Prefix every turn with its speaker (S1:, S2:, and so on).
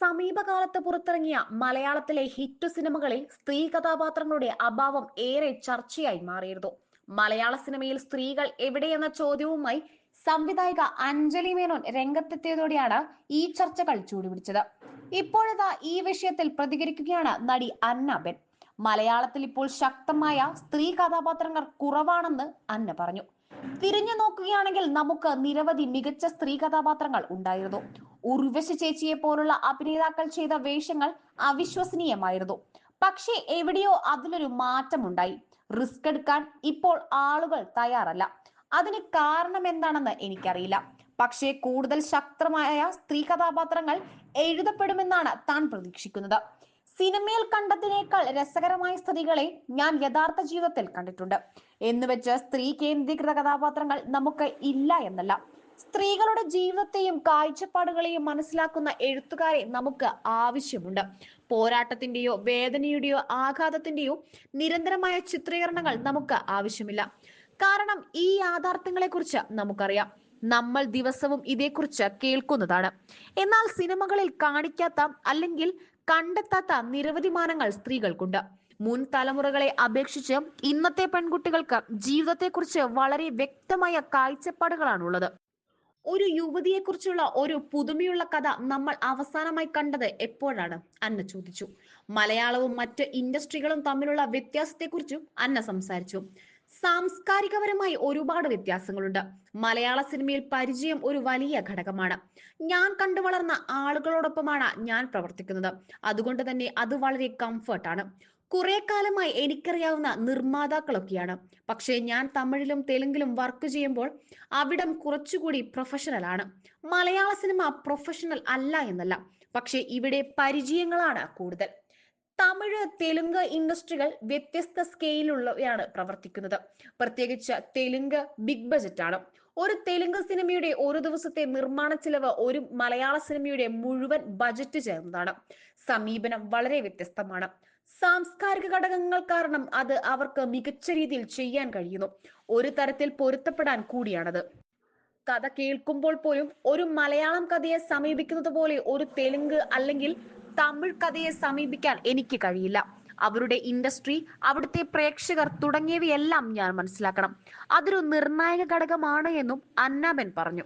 S1: സമീപകാലത്ത് പുറത്തിറങ്ങിയ മലയാളത്തിലെ ഹിറ്റ് സിനിമകളിൽ സ്ത്രീ കഥാപാത്രങ്ങളുടെ അഭാവം ഏറെ ചർച്ചയായി മാറിയിരുന്നു. മലയാള സിനിമയിൽ സ്ത്രീകൾ എവിടെയെന്ന ചോദ്യവുമായി സംവിധായിക അഞ്ജലി മേനോൻ രംഗത്തെത്തിയതോടെയാണ് ഈ ചർച്ചകൾ ചൂടുപിടിച്ചത്. ഇപ്പോഴതാ ഈ വിഷയത്തിൽ പ്രതികരിക്കുകയാണ് നടി അന്നബെൻ മലയാളത്തിൽ ഇപ്പോൾ ശക്തമായ സ്ത്രീ കഥാപാത്രങ്ങൾ കുറവാണെന്ന് അന്ന പറഞ്ഞു. തിരിഞ്ഞു നോക്കുകയാണെങ്കിൽ നമുക്ക് നിരവധി മികച്ച സ്ത്രീ കഥാപാത്രങ്ങൾ ഉണ്ടായിരുന്നു. ഉർവശി ചേച്ചിയെ പോലുള്ള അഭിനേതാക്കൾ ചെയ്ത വേഷങ്ങൾ അവിശ്വസനീയമായിരുന്നു. പക്ഷേ എവിടെയോ അതിലൊരു മാറ്റമുണ്ടായി. റിസ്ക് എടുക്കാൻ ഇപ്പോൾ ആളുകൾ തയ്യാറല്ല. അതിന് കാരണം എന്താണെന്ന് എനിക്കറിയില്ല. പക്ഷേ കൂടുതൽ ശക്തമായ സ്ത്രീ കഥാപാത്രങ്ങൾ എഴുതപ്പെടുമെന്നാണ് താൻ പ്രതീക്ഷിക്കുന്നത്. സിനിമയിൽ കണ്ടതിനേക്കാൾ രസകരമായ സ്ത്രീകളെ ഞാൻ യഥാർത്ഥ ജീവിതത്തിൽ കണ്ടിട്ടുണ്ട്. എന്ന് വെച്ച് സ്ത്രീ കേന്ദ്രീകൃത കഥാപാത്രങ്ങൾ നമുക്ക് ഇല്ല എന്നല്ല. സ്ത്രീകളുടെ ജീവിതത്തെയും കാഴ്ചപ്പാടുകളെയും മനസ്സിലാക്കുന്ന എഴുത്തുകാരെ നമുക്ക് ആവശ്യമുണ്ട്. പോരാട്ടത്തിന്റെയോ വേദനയുടെയോ ആഘാതത്തിന്റെയോ നിരന്തരമായ ചിത്രീകരണങ്ങൾ നമുക്ക് ആവശ്യമില്ല. കാരണം ഈ യാഥാർത്ഥ്യങ്ങളെ കുറിച്ച് നമുക്കറിയാം. നമ്മൾ ദിവസവും ഇതേക്കുറിച്ച് കേൾക്കുന്നതാണ്. എന്നാൽ സിനിമകളിൽ കാണിക്കാത്ത അല്ലെങ്കിൽ കണ്ടെത്താത്ത നിരവധി മാനങ്ങൾ സ്ത്രീകൾക്കുണ്ട്. മുൻ തലമുറകളെ അപേക്ഷിച്ച് ഇന്നത്തെ പെൺകുട്ടികൾക്ക് ജീവിതത്തെക്കുറിച്ച് വളരെ വ്യക്തമായ കാഴ്ചപ്പാടുകളാണുള്ളത്. ഒരു യുവതിയെക്കുറിച്ചുള്ള ഒരു പുതുമയുള്ള കഥ നമ്മൾ അവസാനമായി കണ്ടത് എപ്പോഴാണ്? അന്ന ചോദിച്ചു. മലയാളവും മറ്റ് ഇൻഡസ്ട്രികളും തമ്മിലുള്ള വ്യത്യാസത്തെക്കുറിച്ചും അന്ന സംസാരിച്ചു. സാംസ്കാരികപരമായി ഒരുപാട് വ്യത്യാസങ്ങളുണ്ട്. മലയാള സിനിമയിൽ പരിചയം ഒരു വലിയ ഘടകമാണ്. ഞാൻ കണ്ടു വളർന്ന ആളുകളോടൊപ്പമാണ് ഞാൻ പ്രവർത്തിക്കുന്നത്. അതുകൊണ്ട് തന്നെ അത് വളരെ കംഫർട്ടാണ്. കുറെ കാലമായി എനിക്കറിയാവുന്ന നിർമ്മാതാക്കളൊക്കെയാണ്. പക്ഷേ ഞാൻ തമിഴിലും തെലുങ്കിലും വർക്ക് ചെയ്യുമ്പോൾ അവിടം കുറച്ചുകൂടി പ്രൊഫഷണൽ ആണ്. മലയാള സിനിമ പ്രൊഫഷണൽ അല്ല എന്നല്ല. പക്ഷേ ഇവിടെ പരിചയങ്ങളാണ് കൂടുതൽ. തമിഴ് തെലുങ്ക് ഇൻഡസ്ട്രികൾ വ്യത്യസ്ത സ്കെയിലുള്ളവയാണ് പ്രവർത്തിക്കുന്നത്. പ്രത്യേകിച്ച് തെലുങ്ക് ബിഗ് ബജറ്റ് ആണ് ഒരു തെലുങ്ക് സിനിമയുടെ ഒരു ദിവസത്തെ നിർമ്മാണ ചെലവ് ഒരു മലയാള സിനിമയുടെ മുഴുവൻ ബജറ്റ് ചേർന്നതാണ്. സമീപനം വളരെ വ്യത്യസ്തമാണ്. സാംസ്കാരിക ഘടകങ്ങൾ കാരണം അത് അവർക്ക് മികച്ച രീതിയിൽ ചെയ്യാൻ കഴിയുന്നു. ഒരു തരത്തിൽ പൊരുത്തപ്പെടാൻ കൂടിയാണത്. കഥ കേൾക്കുമ്പോൾ പോലും ഒരു മലയാളം കഥയെ സമീപിക്കുന്നത് പോലെ ഒരു തെലുങ്ക് അല്ലെങ്കിൽ തമിഴ് കഥയെ സമീപിക്കാൻ എനിക്ക് കഴിയില്ല. അവരുടെ ഇൻഡസ്ട്രി അവിടുത്തെ പ്രേക്ഷകർ തുടങ്ങിയവയെല്ലാം ഞാൻ മനസ്സിലാക്കണം. അതൊരു നിർണായക ഘടകമാണ് എന്നും അന്നാമൻ പറഞ്ഞു.